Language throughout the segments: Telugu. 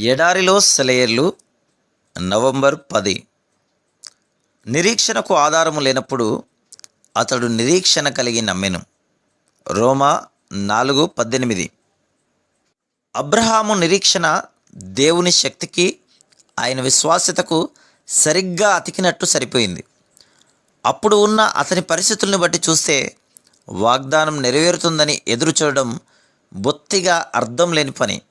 ఎడారిలో సెలయర్లు నవంబర్ పది. నిరీక్షణకు ఆధారము లేనప్పుడు అతడు నిరీక్షణ కలిగి నమ్మెను. రోమా నాలుగు పద్దెనిమిది. అబ్రహాము నిరీక్షణ దేవుని శక్తికి ఆయన విశ్వాస్యతకు సరిగ్గా అతికినట్టు సరిపోయింది. అప్పుడు ఉన్న అతని పరిస్థితుల్ని బట్టి చూస్తే వాగ్దానం నెరవేరుతుందని ఎదురు చూడడం బొత్తిగా అర్థం లేని పని.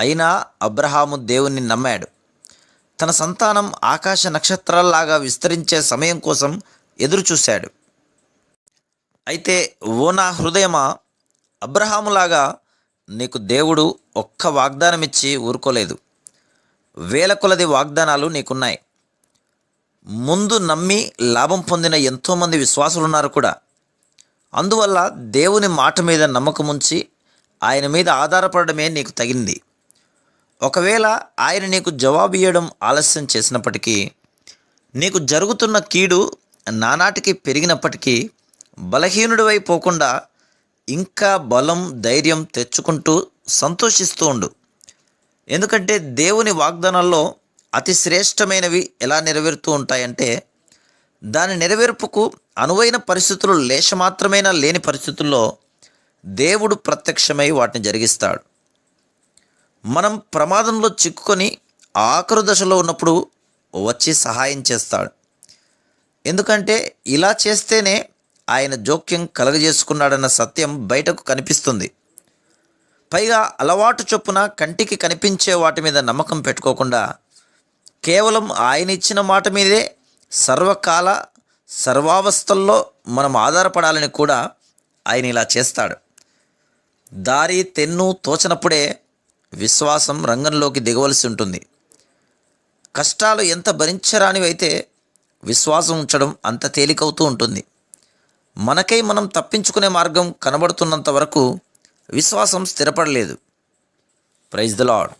అయినా అబ్రహాము దేవుణ్ణి నమ్మాడు. తన సంతానం ఆకాశ నక్షత్రాల్లాగా విస్తరించే సమయం కోసం ఎదురుచూశాడు. అయితే ఓ నా హృదయమా? అబ్రహాములాగా నీకు దేవుడు ఒక్క వాగ్దానం ఇచ్చి ఊరుకోలేదు. వేల కొలది వాగ్దానాలు నీకున్నాయి. ముందు నమ్మి లాభం పొందిన ఎంతోమంది విశ్వాసులున్నారు కూడా. అందువల్ల దేవుని మాట మీద నమ్మకం ఉంచి ఆయన మీద ఆధారపడడమే నీకు తగింది ఒకవేళ ఆయన నీకు జవాబు ఇవ్వడం ఆలస్యం చేసినప్పటికీ నీకు జరుగుతున్న కీడు నానాటికి పెరిగినప్పటికీ బలహీనుడివై పోకుండా ఇంకా బలం ధైర్యం తెచ్చుకుంటూ సంతోషిస్తూ ఉండు. ఎందుకంటే దేవుని వాగ్దానాల్లో అతి శ్రేష్టమైనవి ఎలా నెరవేరుతూ ఉంటాయంటే దాని నెరవేర్పుకు అనువైన పరిస్థితులు లేశమాత్రమైనా లేని పరిస్థితుల్లో దేవుడు ప్రత్యక్షమై వాటిని జరిగిస్తాడు. మనం ప్రమాదంలో చిక్కుకొని ఆఖరు దశలో ఉన్నప్పుడు వచ్చి సహాయం చేస్తాడు. ఎందుకంటే ఇలా చేస్తేనే ఆయన జోక్యం కలగజేసుకున్నాడన్న సత్యం బయటకు కనిపిస్తుంది. పైగా అలవాటు చొప్పున కంటికి కనిపించే వాటి మీద నమ్మకం పెట్టుకోకుండా కేవలం ఆయన ఇచ్చిన మాట మీదే సర్వకాల సర్వావస్థల్లో మనం ఆధారపడాలని కూడా ఆయన ఇలా చేస్తాడు. దారి తెన్ను తోచనప్పుడే విశ్వాసం రంగంలోకి దిగవలసి ఉంటుంది. కష్టాలు ఎంత భరించరానివైతే విశ్వాసం ఉంచడం అంత తేలికవుతూ ఉంటుంది. మనకై మనం తప్పించుకునే మార్గం కనబడుతున్నంత వరకు విశ్వాసం స్థిరపడలేదు. Praise the lord